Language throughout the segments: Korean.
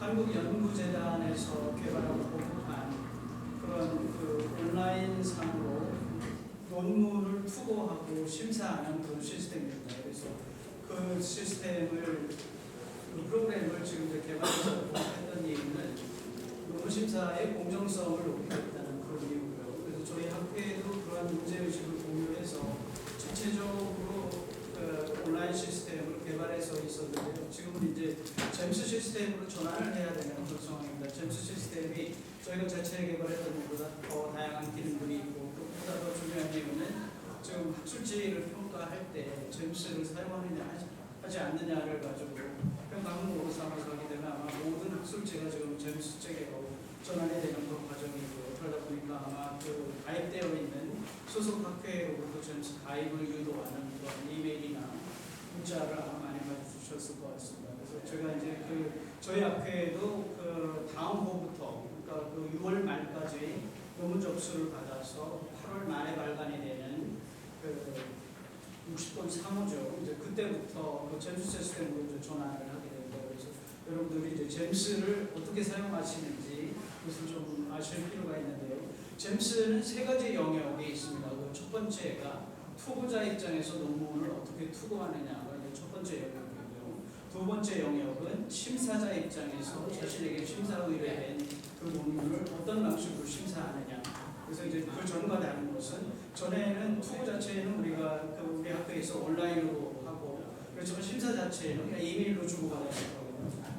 한국연구재단에서 개발하고 보급한 그런 그 온라인 상으로 논문을 투고하고 심사하는 그런 시스템입니다. 그래서 그 시스템을 그 프로그램을 지금 개발해서 보급했던 이유는 논문 심사의 공정성을 높이겠다는 그런 이유고요. 그래서 저희 학회에도 그러한 문제의식을 공유해서 전체적으로 그 온라인 시스템을 개발해서 있었는데요. 지금은 이제 잼스 시스템으로 전환을 해야 되는 그런 상황입니다. 잼스 시스템이 저희가 자체 개발했던 것보다 더 다양한 기능들이 있고 그보다 더 중요한 이유는 지금 학술지를 평가할 때 잼스를 사용하느냐 하지, 않느냐를 가지고 평가 항목으로 삼아서 하게 되면 아마 모든 학술지가 지금 잼스 체계로 전환이 되는 그런 과정이고요. 그러다 보니까 아마 그 가입되어 있는 소속 학회로부터 잼스 가입을 유도하는 그런 이메일이나 문자를 아마 많이 받으셨을 것 같습니다. 그래서 제가 이제 그 저희 학회에도 그 다음 호부터 그러니까 그 6월 말까지 논문 접수를 받아서 8월 말에 발간이 되는 그 60번 3호죠. 이제 그때부터 그 잼스 시스템으로 전환을 하게 됩니다. 그래서 여러분들이 이제 잼스를 어떻게 사용하시는지 그 것을 좀 아실 필요가 있는데요. 잼스는 세 가지 영역이 있습니다. 그첫 번째가 투고자 입장에서 논문을 어떻게 투고하느냐가 이제 첫 번째 영역이고요. 두 번째 영역은 심사자 입장에서 자신에게 심사 의뢰 된 그 논문을 어떤 방식으로 심사하느냐. 그래서 이제 그 전과 다른 것은 전에는 투고 자체는 우리가 그 우리 학교에서 온라인으로 하고 그렇지만 심사 자체는 그냥 이메일로 주고받았었거든요.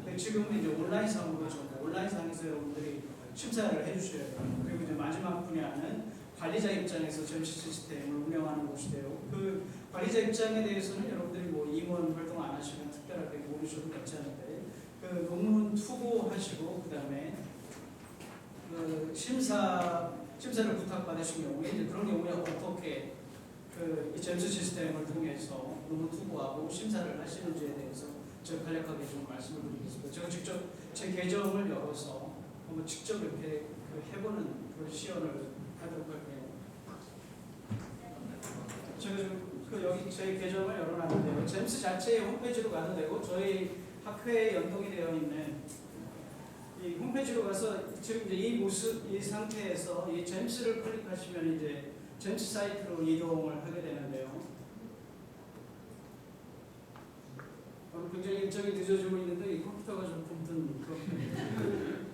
근데 지금은 이제 온라인 상으로 전부 온라인 상에서 여러분들이 심사를 해주셔야 돼요. 그리고 이제 마지막 분야는 관리자 입장에서 전시 시스템을 운영하는 곳인데요. 그 관리자 입장에 대해서는 여러분들이 뭐 임원 활동 안 하시면 특별하게 모르셔도 괜찮은데 그 논문 투고하시고 그다음에 그 심사 심사를 부탁받으신 경우에 이제 그런 경우에 어떻게 그이 잼스 시스템을 통해서 논문 투고하고 심사를 하시는지에 대해서 제가 간략하게 좀 말씀을 드리겠습니다. 제가 직접 제 계정을 열어서 한번 직접 이렇게 그 해보는 그런 시연을 하도록 할게요. 제가 지금 그 여기 저희 계정을 열어놨는데요. 잼스 자체의 홈페이지로 가도 되고 저희 학회에 연동이 되어 있는 이 홈페이지로 가서 지금 이제 이 모습 이 상태에서 이 잼스를 클릭하시면 이제 잼스 사이트로 이동을 하게 되는데요. 오늘 굉장히 일정이 늦어지고 있는데 이 컴퓨터가 좀 굶든 그런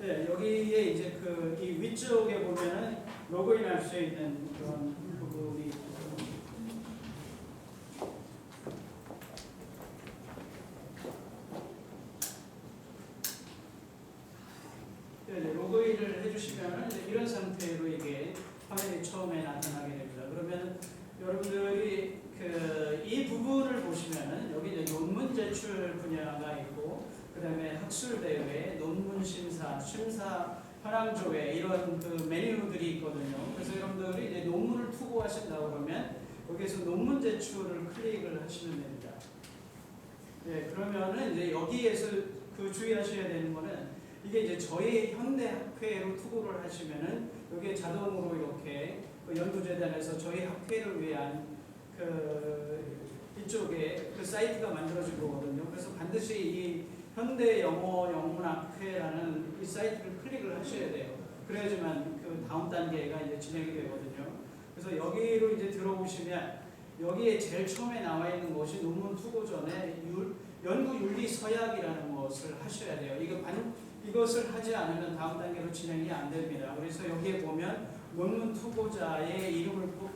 네, 여기에 이제 그 이 위쪽에 보면은 로그인할 수 있는 그런 부분이 있고 네, 네, 로그인을 해주시면 이제 이런 상태로 이게 화면이 처음에 나타나게 됩니다. 그러면 여러분들이 그 이 부분을 보시면은 여기 이제 논문 제출 분야가 있고 그 다음에 학술 대회, 논문 심사, 심사 현황 조회 이런 그 메뉴들이 있거든요. 그래서 여러분들이 이제 논문을 투고하신다 그러면 여기에서 논문 제출을 클릭을 하시면 됩니다. 네, 그러면은 이제 여기에서 그 주의하셔야 되는 거는 이게 이제 저희 현대 학회로 투고를 하시면은 여기에 자동으로 이렇게 그 연구재단에서 저희 학회를 위한 그 이쪽에 그 사이트가 만들어진 거거든요. 그래서 반드시 이 현대 영어 영문학회라는 이 사이트를 클릭을 하셔야 돼요. 그래야지만 그 다음 단계가 이제 진행이 되거든요. 그래서 여기로 이제 들어오시면 여기에 제일 처음에 나와 있는 것이 논문 투고 전에 율, 연구 윤리 서약이라는 것을 하셔야 돼요. 이거 반, 이것을 하지 않으면 다음 단계로 진행이 안 됩니다. 그래서 여기에 보면 논문 투고자의 이름을 꼭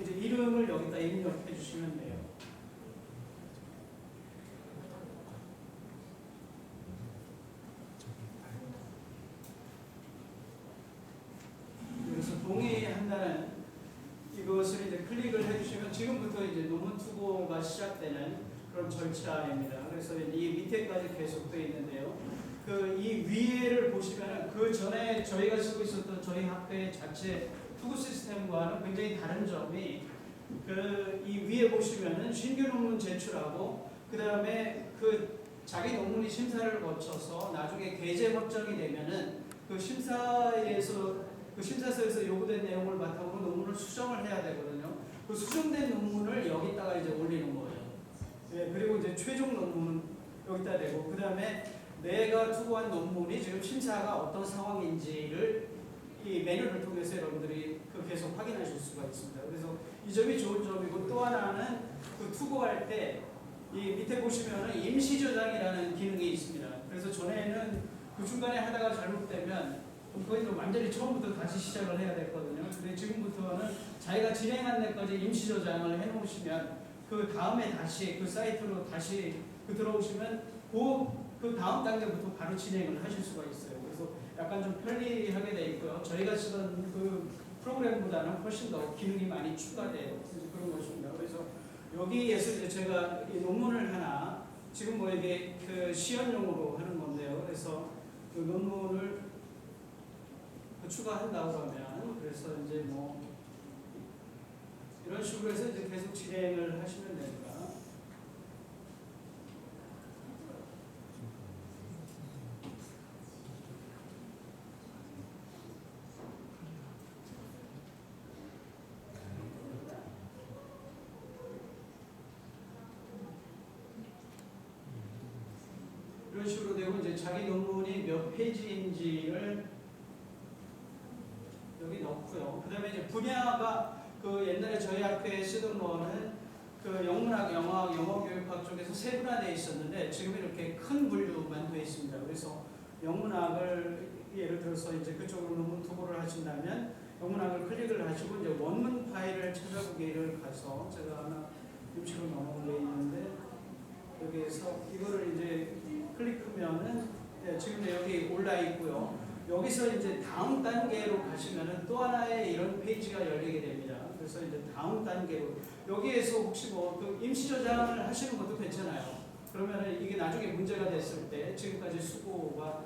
이제 이름을 여기다 입력해 주시면 돼요. 그래서 동의한다는 이것을 이제 클릭을 해주시면 지금부터 이제 논문 투고가 시작되는 그런 절차입니다. 그래서 이 밑에까지 계속되어 있는데요. 그 이 위에를 보시면은 그 전에 저희가 쓰고 있었던 저희 학회 자체 투구 시스템과는 굉장히 다른 점이 그 이 위에 보시면은 신규 논문 제출하고 그 다음에 그 자기 논문이 심사를 거쳐서 나중에 게재 확정이 되면은 그 심사에서 그 심사서에서 요구된 내용을 바탕으로 논문을 수정을 해야 되거든요. 그 수정된 논문을 여기다가 이제 올리는 거예요. 예, 그리고 이제 최종 논문은 여기다 대고 그 다음에 내가 투고한 논문이 지금 심사가 어떤 상황인지를 이 메뉴를 통해서 여러분들이 그 계속 확인하실 수가 있습니다. 그래서 이 점이 좋은 점이고 또 하나는 그 투고할 때 이 밑에 보시면은 임시 저장이라는 기능이 있습니다. 그래서 전에는 그 중간에 하다가 잘못되면 좀 완전히 처음부터 다시 시작을 해야 됐거든요. 근데 지금부터는 자기가 진행한 데까지 임시 저장을 해놓으시면 그 다음에 다시 그 사이트로 다시 그 들어오시면 그, 그 다음 단계부터 바로 진행을 하실 수가 있어요. 그래서 약간 좀 편리하게 돼 있고요. 저희가 쓰던 그 프로그램보다는 훨씬 더 기능이 많이 추가돼요. 그런 것입니다. 그래서 여기에서 이제 제가 이 논문을 하나 지금 뭐 이게 그 시연용으로 하는 건데요. 그래서 그 논문을 그 추가한다 그러면 그래서 이제 뭐 이런 식으로 해서 이제 계속 진행을 하시면 됩니다. 이런 식으로 되고 이제 자기 논문이 몇 페이지인지를 여기 넣고요. 그 다음에 이제 분야가 그 옛날에 저희 학교에 쓰던 거는 그 영문학, 영어학, 영어교육학 쪽에서 세분화되어 있었는데 지금 이렇게 큰 분류만 되어 있습니다. 그래서 영문학을 예를 들어서 이제 그쪽으로 논문 투고를 하신다면 영문학을 클릭을 하시고 이제 원문 파일을 찾아보기를 가서 제가 하나 임시로 넘어올려 있는데 여기에서 이거를 이제 클릭하면은 네, 지금 여기 올라 있고요. 여기서 이제 다음 단계로 가시면은 또 하나의 이런 페이지가 열리게 됩니다. 그래서 이제 다음 단계로 여기에서 혹시 뭐그 임시 저장을 하시는 것도 괜찮아요. 그러면은 이게 나중에 문제가 됐을 때 지금까지 수고가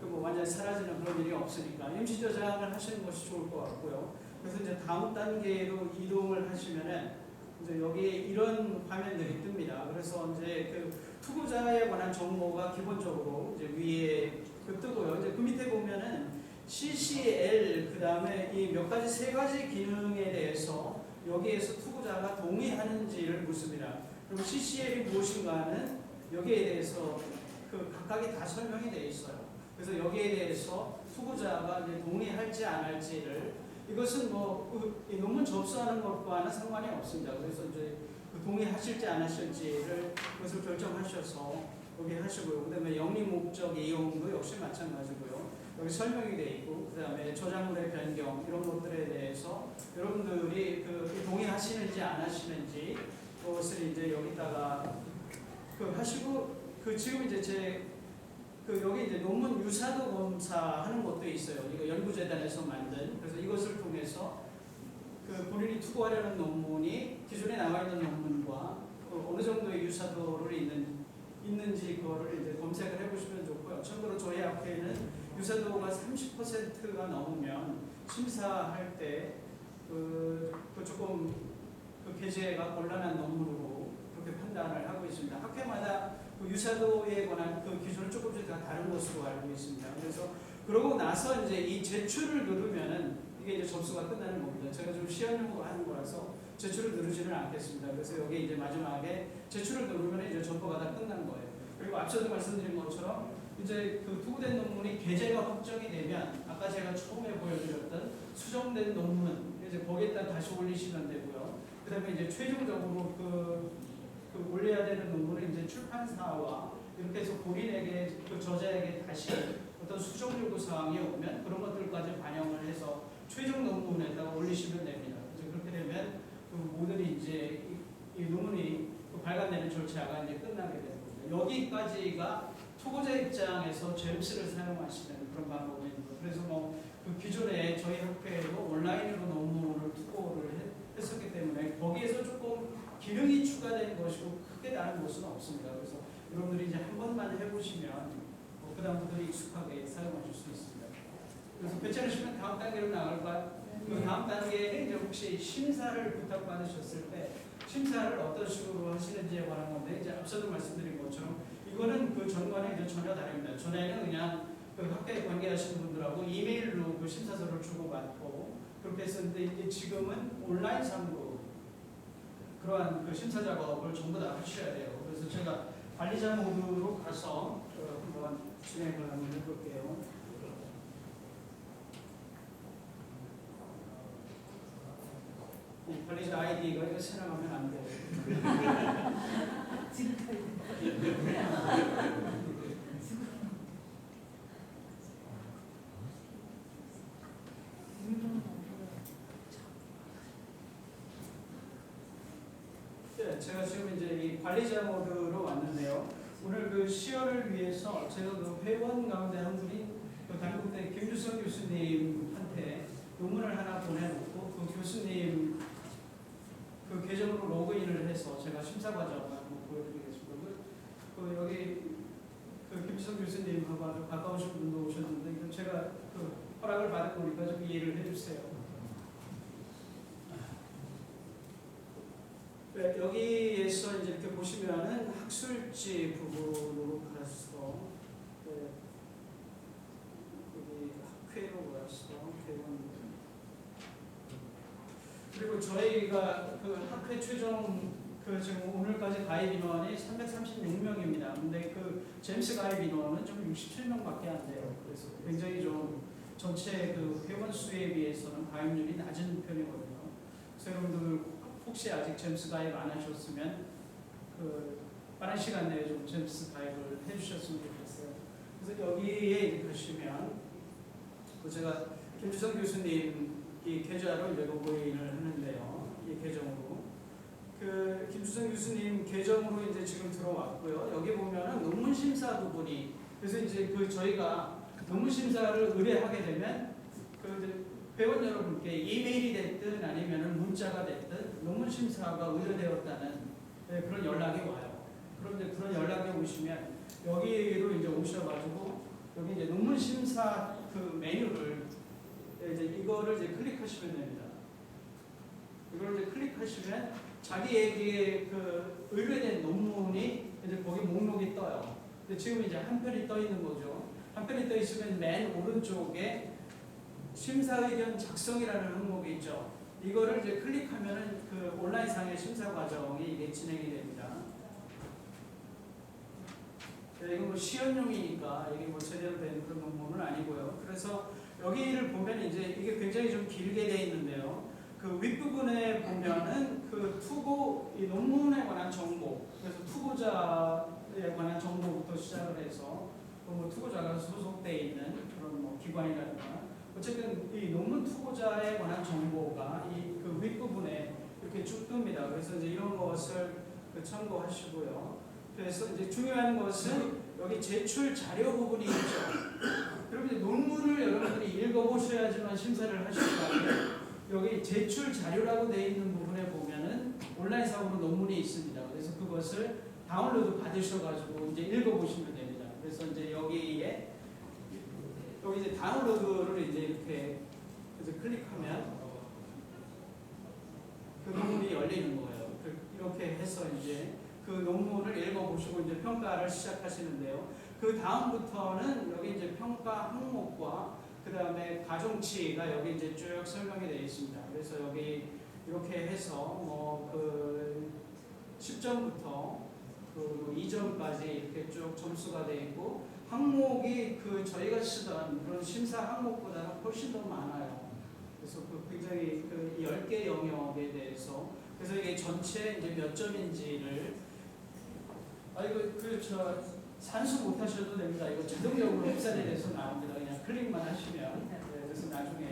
그뭐 완전 히 사라지는 그런 일이 없으니까 임시 저장을 하시는 것이 좋을 것 같고요. 그래서 이제 다음 단계로 이동을 하시면은 이제 여기에 이런 화면들이 뜹니다. 그래서 이제 그 투고자에 관한 정보가 기본적으로 이제 위에 그 뜨고요. 이제 그 밑에 보면은 CCL 그 다음에 이 몇 가지 세 가지 기능에 대해서 여기에서 투고자가 동의하는지를 묻습니다. 그리고 CCL이 무엇인가는 여기에 대해서 그 각각이 다 설명이 되어 있어요. 그래서 여기에 대해서 투고자가 이제 동의할지 안 할지를 이것은 뭐이 논문 접수하는 것과는 상관이 없습니다. 그래서 이제 그 동의하실지 안 하실지를 그것을 결정하셔서 여기 하시고요. 그 다음에 영리 목적 이용도 역시 마찬가지고요. 여기 설명이 돼 있고 그 다음에 저작물의 변경 이런 것들에 대해서 여러분들이 그 동의하시는지 안 하시는지 그것을 이제 여기다가 그 하시고 그 지금 이제 제 그 여기 이제 논문 유사도 검사하는 것도 있어요. 이거 연구재단에서 만든 그래서 이것을 통해서 그 본인이 투고하려는 논문이 기존에 나와 있는 논문과 그 어느 정도의 유사도를 있는 있는지 그거를 이제 검색을 해보시면 좋고요. 참고로 저희 학회는 유사도가 30%가 넘으면 심사할 때 그 그 조금 그 게재가 곤란한 논문으로 그렇게 판단을 하고 있습니다. 학회마다 그 유사도에 관한 그 기준은 조금씩 다 다른 것으로 알고 있습니다. 그래서 그러고 나서 이제 이 제출을 누르면은 이게 이제 접수가 끝나는 겁니다. 제가 좀 시연용으로 하는 거라서 제출을 누르지는 않겠습니다. 그래서 여기 이제 마지막에 제출을 누르면 이제 전부가 다 끝난 거예요. 그리고 앞서도 말씀드린 것처럼 이제 그 투구된 논문이 게재가 확정이 되면 아까 제가 처음에 보여드렸던 수정된 논문 이제 거기에다 다시 올리시면 되고요. 그다음에 이제 최종적으로 그, 그 올려야 되는 논문을 이제 출판사와 이렇게 해서 본인에게 그 저자에게 다시 어떤 수정 요구 사항이 오면 그런 것들까지 반영을 해서 최종 논문에다가 올리시면 됩니다. 이제 그렇게 되면 그 모델이 이제 이, 이 논문이 그 발간되는 절차가 이제 끝나게 됩니다. 여기까지가 투고자 입장에서 잼스를 사용하시는 그런 방법입니다. 그래서 뭐 그 기존에 저희 학회에도 온라인으로 논문을 투고를 했, 했었기 때문에 거기에서 조금 기능이 추가된 것이고 크게 다른 것은 없습니다. 그래서 여러분들이 이제 한 번만 해보시면 뭐 그다음부터 익숙하게 사용하실 수 있습니다. 그래서 괜찮으시면 다음 단계로 나갈까요? 그 다음 단계에 이제 혹시 심사를 부탁받으셨을 때 심사를 어떤 식으로 하시는지에 관한 건데 이제 앞서도 말씀드린 것처럼 이거는 그 전과는 이제 전혀 다릅니다. 전에는 그냥 그 학교에 관계하시는 분들하고 이메일로 그 심사서를 주고받고 그렇게 했었는데 이제 지금은 온라인 상으로 그러한 그 심사 작업을 전부 다 하셔야 돼요. 그래서 제가 관리자 모드로 가서 어, 한번 진행을 한번 해볼게요. 이 관리자 아이디가 이거 생각하면 안 돼요. 네, 제가 지금 이제 이 관리자 모드로 왔는데요. 오늘 그 시연을 위해서 제가 그 회원 가운데 한 분이 그 단국대 김주성 교수님한테 논문을 하나 보내놓고 그 교수님 로 로그인을 해서 제가 심사 과정을 한번 보여드리겠습니다. 그, 그 여기 그 김주성 교수님하고 아주 가까우신 분도 오셨는데 제가 그 허락을 받은 거니까 좀 이해를 해주세요. 네, 여기에서 이제 이렇게 보시면은 학술지 부분으로 가서 네, 여기 학회로 가서 대원 그리고 저희가 그 학회 최종 그 지금 오늘까지 가입 인원이 336명입니다. 근데 그 제임스 가입 인원은 좀 67명밖에 안 돼요. 그래서 굉장히 좀 전체 그 회원 수에 비해서는 가입률이 낮은 편이거든요. 그래서 여러분들 혹시 아직 잼스 가입 안 하셨으면 그 빠른 시간 내에 좀 잼스 가입을 해주셨으면 좋겠어요. 그래서 여기에 가시면 그 제가 김주성 교수님 이 계좌로 이제 로그인을 하는데요. 이 계정으로 그 김주성 교수님 계정으로 이제 지금 들어왔고요. 여기 보면은 논문 심사 부분이 그래서 이제 그 저희가 논문 심사를 의뢰하게 되면 그 회원 여러분께 이메일이 됐든 아니면 문자가 됐든 논문 심사가 의뢰되었다는 네, 그런 연락이 와요. 그런데 그런 연락이 오시면 여기로 이제 오셔가지고 여기 이제 논문 심사 그 메뉴를 이제 이거를 이제 클릭하시면 됩니다. 이걸 클릭하시면 자기에게 그 의뢰된 논문이 이제 거기 목록이 떠요. 근데 지금 이제 한 편이 떠 있는 거죠. 한 편이 떠 있으면 맨 오른쪽에 심사 의견 작성이라는 항목이 있죠. 이거를 이제 클릭하면은 그 온라인상의 심사 과정이 이게 진행이 됩니다. 네, 이건 뭐 시연용이니까 이게 뭐 제대로 된 그런 논문은 아니고요. 그래서 여기를 보면 이제 이게 굉장히 좀 길게 돼 있는데요. 그 윗부분에 보면은 그 투고 이 논문에 관한 정보, 그래서 투고자에 관한 정보부터 시작을 해서 그뭐 투고자가 소속돼 있는 그런 뭐 기관이라든가 어쨌든 이 논문 투고자에 관한 정보가 이 그 윗부분에 이렇게 쭉 뜹니다. 그래서 이제 이런 것을 그 참고하시고요. 그래서 이제 중요한 것은 여기 제출 자료 부분이 있죠. 그럼 이제 논문을 여러분들이 읽어보셔야지만 심사를 하실 거 아니에요. 여기 제출 자료라고 되어 있는 부분에 보면은 온라인 상으로 논문이 있습니다. 그래서 그것을 다운로드 받으셔가지고 이제 읽어보시면 됩니다. 그래서 이제 여기에 여기 이제 다운로드를 이제 이렇게 그래서 클릭하면 그 논문이 열리는 거예요. 그- 이렇게 해서 이제 그 논문을 읽어보시고 이제 평가를 시작하시는데요. 그 다음부터는 여기 이제 평가 항목과 그 다음에 가중치가 여기 이제 쭉 설명이. 그래서 여기 이렇게 해서 뭐그 10점부터 그 2점까지 이렇게 쭉 점수가 되어 있고 항목이 그 저희가 쓰던 그런 심사 항목보다 훨씬 더 많아요. 그래서 그 굉장히 그 10개 영역에 대해서 그래서 이게 전체 이제 몇 점인지를 아 이거 그저 산수 못 하셔도 됩니다. 이거 자동적으로 웹사이트에 대해서 나옵니다. 그냥 클릭만 하시면 네, 그래서 나중에 네,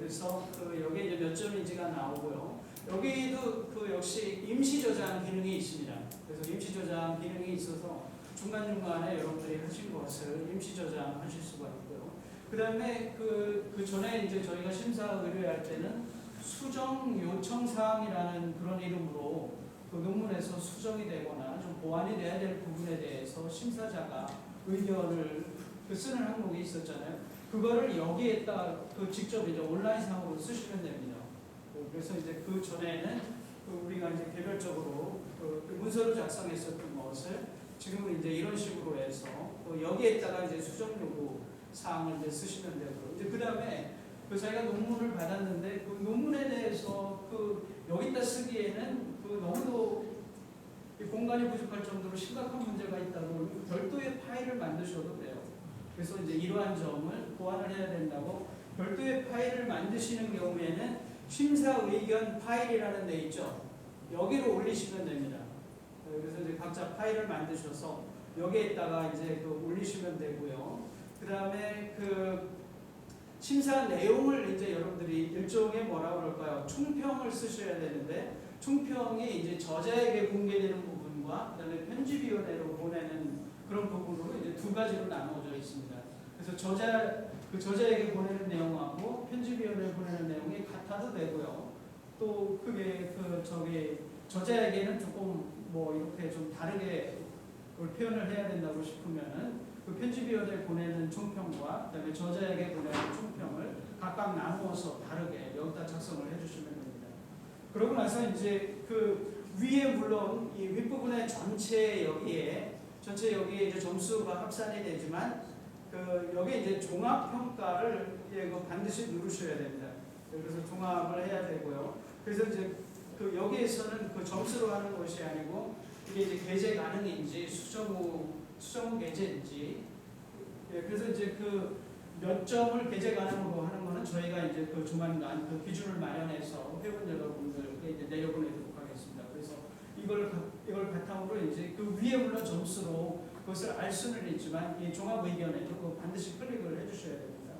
그래서 그 여기 이제 몇 점인지가 나오고요. 여기도 그 역시 임시 저장 기능이 있습니다. 그래서 임시 저장 기능이 있어서 중간 중간에 여러분들이 하신 것을 임시 저장하실 수가 있고요. 그다음에 그, 그 전에 이제 저희가 심사 의뢰할 때는 수정 요청 사항이라는 그런 이름으로 그 논문에서 수정이 되거나 좀 보완이 돼야 될 부분에 대해서 심사자가 의견을 그 쓰는 항목이 있었잖아요. 그거를 여기에다 그 직접 이제 온라인상으로 쓰시면 됩니다. 그 그래서 이제 그 전에는 그 우리가 이제 개별적으로 그 문서로 작성했었던 것을 지금은 이제 이런 식으로 해서 그 여기에다가 이제 수정 요구 사항을 이제 쓰시면 되고요. 이제 그 다음에 그 저희가 논문을 받았는데 그 논문에 대해서 그 여기다 쓰기에는 그 너무도 이 공간이 부족할 정도로 심각한 문제가 있다고 별도의 파일을 만드셔도 돼요. 그래서 이제 이러한 점을 보완을 해야 된다고 별도의 파일을 만드시는 경우에는 심사 의견 파일이라는 데 있죠. 여기로 올리시면 됩니다. 그래서 이제 각자 파일을 만드셔서 여기에다가 이제 그 올리시면 되고요. 그 다음에 그 심사 내용을 이제 여러분들이 일종의 뭐라 그럴까요? 총평을 쓰셔야 되는데 총평이 이제 저자에게 공개되는 부분과 그다음에 편집위원회로 보내는 그런 부분으로 이제 두 가지로 나누어져 있습니다. 그래서 저자 그 저자에게 보내는 내용하고 편집위원회에 보내는 내용이 같아도 되고요. 또 그게 그 저기 저자에게는 조금 뭐 이렇게 좀 다르게 그걸 표현을 해야 된다고 싶으면은 그 편집위원회에 보내는 총평과 그다음에 저자에게 보내는 총평을 각각 나누어서 다르게 여기다 작성을 해주시면 됩니다. 그러고 나서 이제 그 위에 물론 이 윗부분에 전체 여기에 전체 여기에 이제 점수가 합산이 되지만 그 여기 이제 종합 평가를 예, 그 반드시 누르셔야 됩니다. 그래서 종합을 해야 되고요. 그래서 이제 그 여기에서는 그 점수로 하는 것이 아니고 이게 이제 게재 가능인지 수정 후 수정 후 게재인지 예, 그래서 이제 그 몇 점을 게재 가능으로 하는 거는 저희가 이제 그 조만간 그 기준을 마련해서 회원 여러분들께 이제 내려보내도록 하겠습니다. 그래서 이걸 가- 이걸 바탕으로 이제 그 위에 물론 점수로 그것을 알 수는 있지만 이 종합 의견에 그 반드시 클릭을 해주셔야 됩니다.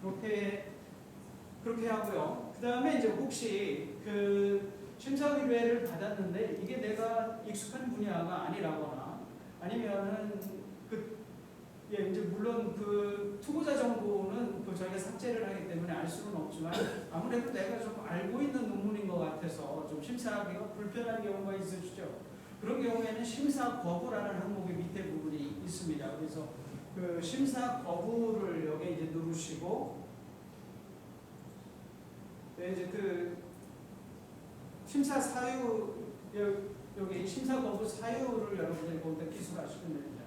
그렇게 그렇게 하고요. 그 다음에 이제 혹시 그 심사 의뢰를 받았는데 이게 내가 익숙한 분야가 아니라거나 아니면은 그 예, 이제 물론 그 투고자 정보는 그 저희가 삭제를 하기 때문에 알 수는 없지만 아무래도 내가 좀 알고 있는 논문인 것 같아서 좀 심사하기가 불편한 경우가 있으시죠. 그런 경우에는 심사 거부라는 항목의 밑에 부분이 있습니다. 그래서 그 심사 거부를 여기 이제 누르시고 네, 이제 그 심사 사유 여- 여기 심사 거부 사유를 여러분들이 거기다 기술하시면 됩니다.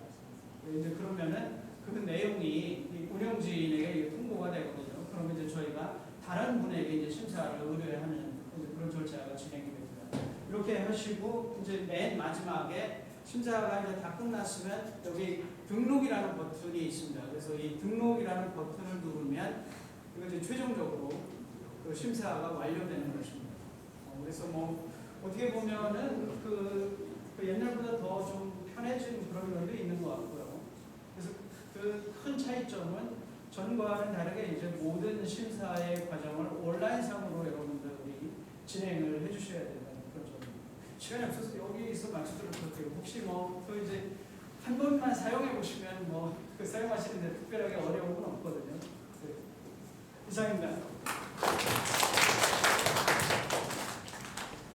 네, 이제 그러면은 그 내용이 이 운영진에게 통보가 되거든요. 그러면 이제 저희가 다른 분에게 이제 심사를 의뢰하는 그런 절차가 진행이 됩니다. 이렇게 하시고 이제 맨 마지막에 심사가 이제 다 끝났으면 여기 등록이라는 버튼이 있습니다. 그래서 이 등록이라는 버튼을 누르면 이거 이제 최종적으로 그 심사가 완료되는 것입니다. 어, 그래서 뭐 어떻게 보면은 그, 그 옛날보다 더 좀 편해진 그런 면도 있는 것. 그래서 그 큰 차이점은 전과는 다르게 이제 모든 심사의 과정을 온라인상으로 여러분들이 진행을 해주셔야 된다는 그런 점입니다. 시간이 없어서 여기서 말씀드릴 것같요 혹시 뭐그 이제 한 번만 사용해 보시면 뭐 그 사용하시는데 특별하게 어려움은 없거든요. 네. 이상입니다.